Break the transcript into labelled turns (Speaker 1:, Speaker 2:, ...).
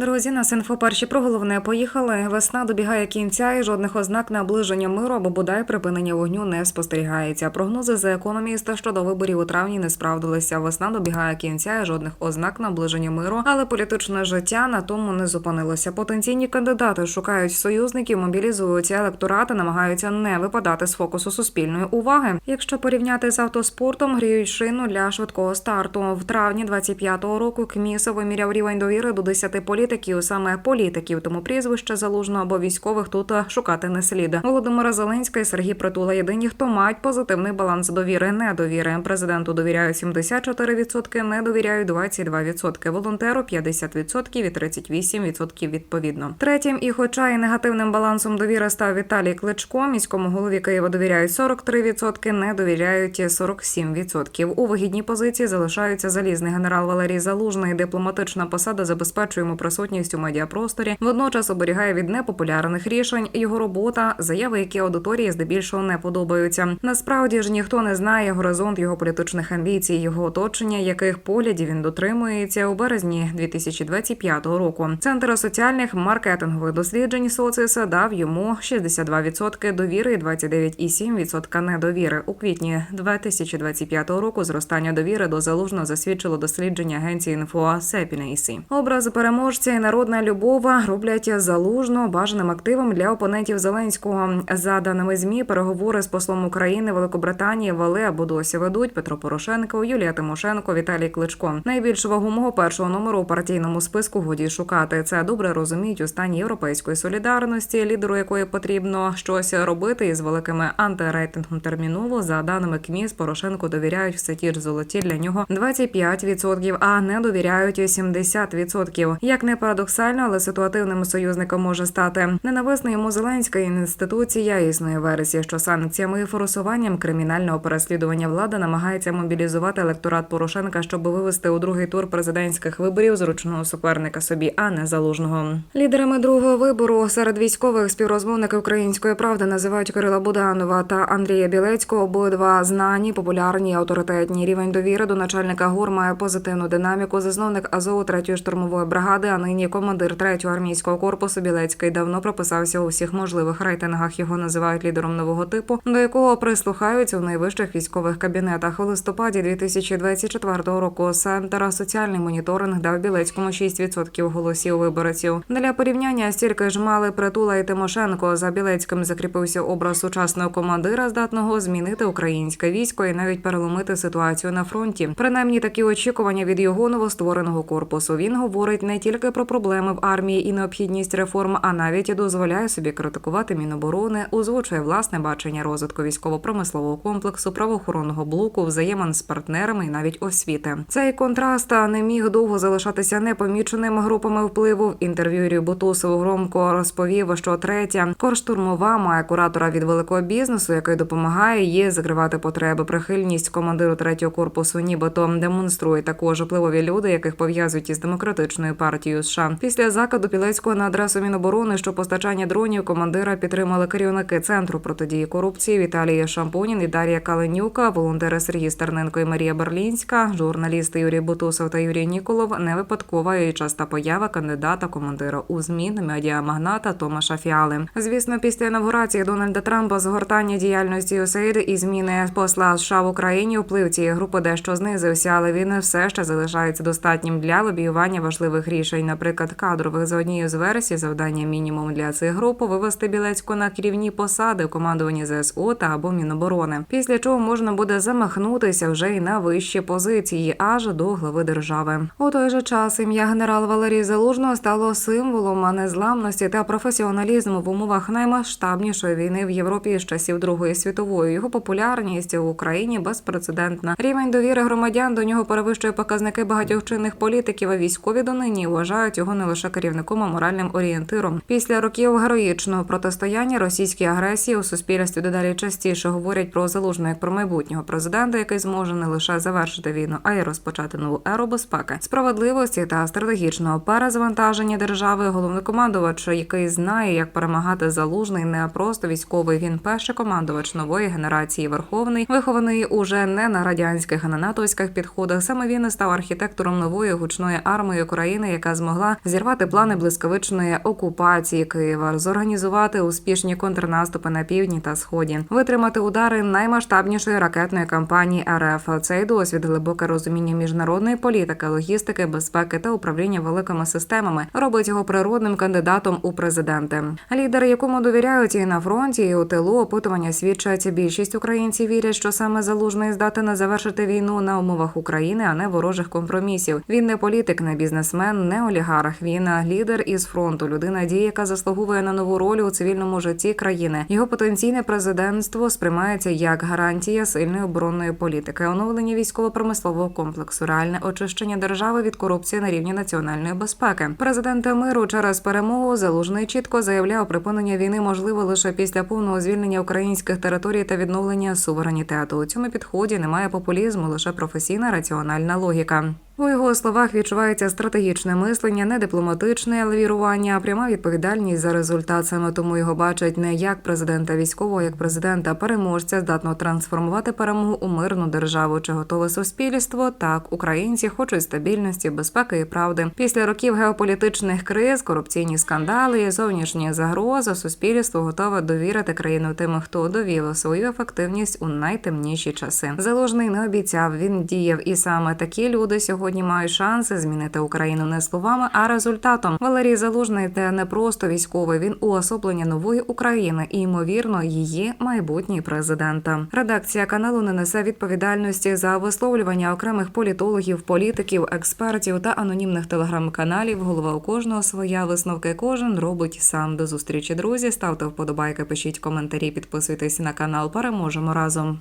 Speaker 1: Друзі, нас інфо перші про головне поїхали. Весна добігає кінця і жодних ознак наближення миру або бодай припинення вогню не спостерігається. Прогнози за економіста щодо виборів у травні не справдилися. Весна добігає кінця і жодних ознак наближення миру, але політичне життя на тому не зупинилося. Потенційні кандидати шукають союзників, мобілізуються електорати, намагаються не випадати з фокусу суспільної уваги. Якщо порівняти з автоспортом, гріють шину для швидкого старту. В травні 25-го року КМІС виміряв рівень довіри до 10 політиків, саме політиків, тому прізвище залужного або військових тут шукати не слід. Володимира Зеленська і Сергій Притула єдині, хто мають позитивний баланс довіри, недовіри. Президенту довіряють 74%, не довіряють 22%, волонтеру 50% і 38% відповідно. Третім, і хоча і негативним балансом довіри став Віталій Кличко, міському голові Києва довіряють 43%, не довіряють 47%. У вигідній позиції залишаються залізний генерал Валерій Залужний. Дипломатична посада забезпечує йому присутність у медіапросторі. Водночас оберігає від непопулярних рішень його робота, заяви, які аудиторії здебільшого не подобаються. Насправді ж ніхто не знає горизонт його політичних амбіцій, його оточення, яких поглядів він дотримується у березні 2025 року. Центр соціальних маркетингових досліджень соціса дав йому 62% довіри і 29,7% недовіри. У квітні 2025 року зростання довіри до залужного засвідчило дослідження агенції інфо Сепінейсі. Образ переможця і народна любов роблять залужно бажаним активом для опонентів Зеленського. За даними змі, переговори з послом України Великобританії вели або досі ведуть Петро Порошенко, Юлія Тимошенко, Віталій Кличко. Найбільш вагомого першого номеру у партійному списку годі шукати. Це добре розуміють у стані європейської солідарності, лідеру якої потрібно щось робити із великими антирейтингом терміново. За даними КМІС, Порошенко довіряють все ті ж золоті для нього 25%, а не довіряють 70%. Як не парадоксально, але ситуативним союзником може стати ненависна йому Зеленська інституція. Існує версія, що санкціями і форусуванням кримінального переслідування влада намагається мобілізувати електорат Порошенка, щоб вивести у другий тур президентських виборів зручного суперника собі, а не залужного. Лідерами другого вибору серед військових співрозмовники української правди називають Кирила Буданова та Андрія Білецького. Обидва знані, популярні, авторитетні. Рівень довіри до начальника ГУР має позитивну динаміку. Засновник Азову третьої штурмової бригади, а нині командир третього армійського корпусу Білецький давно прописався у всіх можливих рейтингах. Його називають лідером нового типу, до якого прислухаються в найвищих військових кабінетах. У листопаді 2024 року Центр соціальний моніторинг дав Білецькому 6% голосів виборців. Для порівняння стільки ж мали притула і Тимошенко. За Білецьким закріпився образ сучасного командира, здатного змінити українське військо і навіть переломити ситуацію на фронті. Принаймні такі очікування від його новоствореного корпусу. Він говорить не тільки про проблеми в армії і необхідність реформ, а навіть дозволяє собі критикувати міноборони, озвучує власне бачення розвитку військово-промислового комплексу, правоохоронного блоку, взаємин з партнерами і навіть освіти. Цей контраст не міг довго залишатися непоміченим групами впливу. В інтерв'ю Юрію Бутусову громко розповів, що третя корштурмова має куратора від великого бізнесу, який допомагає їй закривати потреби. Прихильність командиру третього корпусу, нібито демонструє також впливові люди, яких пов'язують із демократичною партією США. Після закиду Пілецького на адресу Міноборони, що постачання дронів командира підтримали керівники центру протидії корупції Віталія Шампунін і Дар'я Каленюка, волонтери Сергій Стерненко і Марія Берлінська, журналісти Юрій Бутусов та Юрій Ніколов. Не випадкова і часта поява кандидата командира у змін медіамагната Томаша Фіали. Звісно, після інавгурації Дональда Трампа згортання діяльності USAID і зміни посла США в Україні вплив цієї групи дещо знизився, але він все ще залишається достатнім для лобіювання важливих рішень, наприклад, кадрових за однією з версій завдання мінімум для цих груп вивести Білецьку на керівні посади в командуванні ЗСУ та або Міноборони. Після чого можна буде замахнутися вже й на вищі позиції, аж до глави держави. У той же час ім'я генерала Валерія Залужного стало символом незламності та професіоналізму в умовах наймасштабнішої війни в Європі з часів Другої світової. Його популярність в Україні безпрецедентна. Рівень довіри громадян до нього перевищує показники багатьох чинних політиків. А військові донині вважають його не лише керівником, а моральним орієнтиром. Після років героїчного протистояння російській агресії у суспільстві дедалі частіше говорять про залужного як про майбутнього президента, який зможе не лише завершити війну, а й розпочати нову еру безпеки, справедливості та стратегічного перезавантаження держави. Головнокомандувач, який знає, як перемагати залужний, не просто військовий. Він перший командувач нової генерації верховний, вихований уже не на радянських, а на натовських підходах. Саме він і став архітектором нової гучної армії України, яка змогла зірвати плани блискавичної окупації Києва, зорганізувати успішні контрнаступи на півдні та сході, витримати удари наймасштабнішої ракетної кампанії РФ. Цей досвід, глибоке розуміння міжнародної політики, логістики, безпеки та управління великими системами робить його природним кандидатом у президенти. Лідер, якому довіряють і на фронті, і у тилу опитування свідчать. Більшість українців вірять, що саме залужний здатен завершити війну на умовах України, а не ворожих компромісів. Він не політик, не бізнесмен, не олігарх. Він лідер із фронту, людина дії, яка заслуговує на нову роль у цивільному житті країни. Його потенційне президентство сприймається як гарантія сильної оборонної політики, оновлення військово-промислового комплексу, реальне очищення держави від корупції на рівні національної безпеки. Президент миру через перемогу залужний чітко заявляв, припинення війни можливо лише після повного звільнення українських територій та відновлення суверенітету. У цьому підході немає популізму, лише професійна раціональна логіка. У його словах відчувається стратегічне мислення, не дипломатичне лавірування, а пряма відповідальність за результат. Саме тому його бачать не як президента військового, як президента переможця, здатного трансформувати перемогу у мирну державу. Чи готове суспільство? Так, українці хочуть стабільності, безпеки і правди. Після років геополітичних криз, корупційні скандали, і зовнішні загрози, суспільство готове довірити країну тим, хто довів свою ефективність у найтемніші часи. Залужний не обіцяв, він діяв, і саме такі люди сьогодні мають шанси змінити Україну не словами, а результатом. Валерій Залужний це не просто військовий. Він уособлення нової України і ймовірно її майбутній президент. Редакція каналу не несе відповідальності за висловлювання окремих політологів, політиків, експертів та анонімних телеграм-каналів. Голова у кожного своя висновки. Кожен робить сам. До зустрічі, друзі. Ставте вподобайки, пишіть коментарі, підписуйтесь на канал. Переможемо разом.